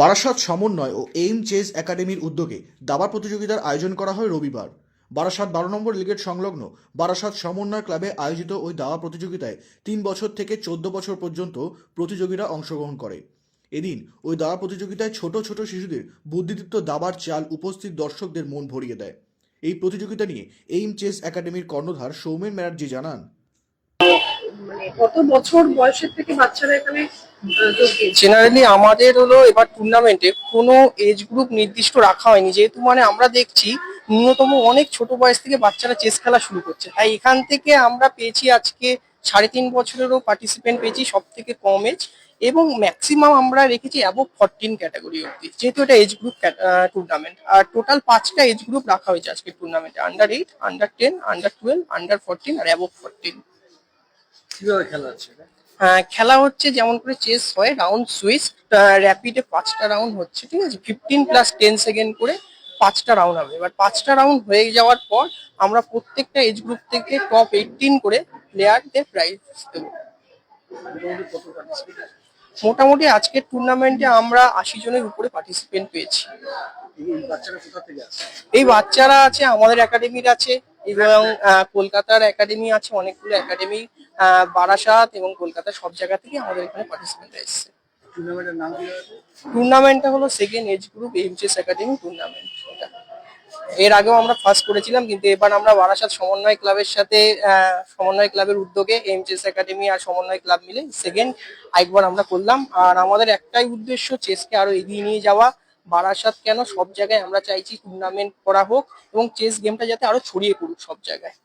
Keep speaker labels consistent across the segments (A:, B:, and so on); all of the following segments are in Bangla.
A: বারাসাত সমন্বয় ও এইম চেজ একাডেমির উদ্যোগে দাবা প্রতিযোগিতার আয়োজন করা হয় রবিবার। বারাসাত বারো নম্বর লিগের সংলগ্ন বারাসাত সমন্বয় ক্লাবে আয়োজিত ওই দাবা প্রতিযোগিতায় তিন বছর থেকে চোদ্দ বছর পর্যন্ত প্রতিযোগীরা অংশগ্রহণ করে। এদিন ওই দাবা প্রতিযোগিতায় ছোট ছোট শিশুদের বুদ্ধিদীপ্ত দাবার চাল উপস্থিত দর্শকদের মন ভরিয়ে দেয়। এই প্রতিযোগিতা নিয়ে এইম চেস একাডেমির কর্ণধার সৌমেন ব্যানার্জি জানান
B: মানে কত বছর বয়সের থেকে বাচ্চারা এখানে
C: জেনারেলি আমাদের হলো এবার টুর্নামেন্টে কোনো এজ গ্রুপ নির্দিষ্ট রাখা হয়নি। যেহেতু মানে আমরা দেখছি ন্যূনতম অনেক ছোট বয়স থেকে বাচ্চারা চেস খেলা শুরু করছে। তাই এখান থেকে আমরা পেয়েছি আজকে সাড়ে তিন বছরেরও পার্টিসিপেন্ট পেয়েছি সব থেকে কম এজ এবং ম্যাক্সিমাম আমরা রেখেছি অ্যাবভ ফরটিন ক্যাটাগরি অব্দি যেহেতু এটা এজ গ্রুপ টুর্নামেন্ট আর টোটাল পাঁচটা এজ গ্রুপ রাখা হয়েছে আজকে টুর্নামেন্টে under eight under ten under twelve under fourteen আর অ্যাবভ ফোরটিন
D: কীভাবে খেলা হচ্ছে
C: খেলা হচ্ছে যেমন করে চেস হয় রাউন্ড সুইচ র্যাপিডে পাঁচটা রাউন্ড হচ্ছে ঠিক আছে? ফিফটিন প্লাস টেন সেকেন্ড করে পাঁচটা রাউন্ড হবে। এবার পাঁচটা রাউন্ড হয়ে যাওয়ার পর আমরা প্রত্যেকটা এজ গ্রুপ থেকে টপ এইটিন করে প্লেয়ারদের প্রাইজ দেবো।
D: মোটামুটি
C: আজকের টুর্নামেন্টে আমরা আশি জনের উপরে পার্টিসিপেন্ট পেয়েছি।
D: এই বাচ্চারা
C: আছে আমাদের একাডেমির আছে এবং কলকাতার একাডেমি আছে অনেকগুলো একাডেমি বারাসাত এবং কলকাতার সব জায়গা থেকে আমাদের এখানে পার্টিসিপেন্ট এসেছে। টুর্নামেন্টটা হলো second age group HS academy tournament এটা এর আগেও আমরা ফার্স্ট করেছিলাম কিন্তু এবার আমরা বারাসাত সমন্বয় ক্লাবের সাথে সমন্বয় ক্লাবের উদ্যোগে এইচএস একাডেমি আর সমন্বয় ক্লাব মিলে সেকেন্ড একবার আমরা করলাম। আর আমাদের একটাই উদ্দেশ্য চেসকে আরও এগিয়ে নিয়ে যাওয়া বারাসাত কেন? সব জায়গায় আমরা চাইছি টুর্নামেন্ট করা হোক এবং চেস গেমটা যাতে আরও ছড়িয়ে পড়ুক সব জায়গায়?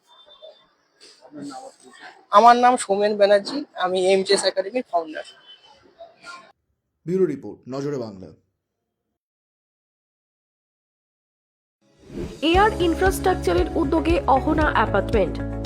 C: আমার নাম সৌমেন ব্যানার্জি আমি এম চেস একাডেমির ফাউন্ডার
A: ব্যুরো রিপোর্ট নজরে বাংলা।
E: এয়ার ইনফ্রাস্ট্রাকচারের উদ্যোগে অহনা অ্যাপার্টমেন্ট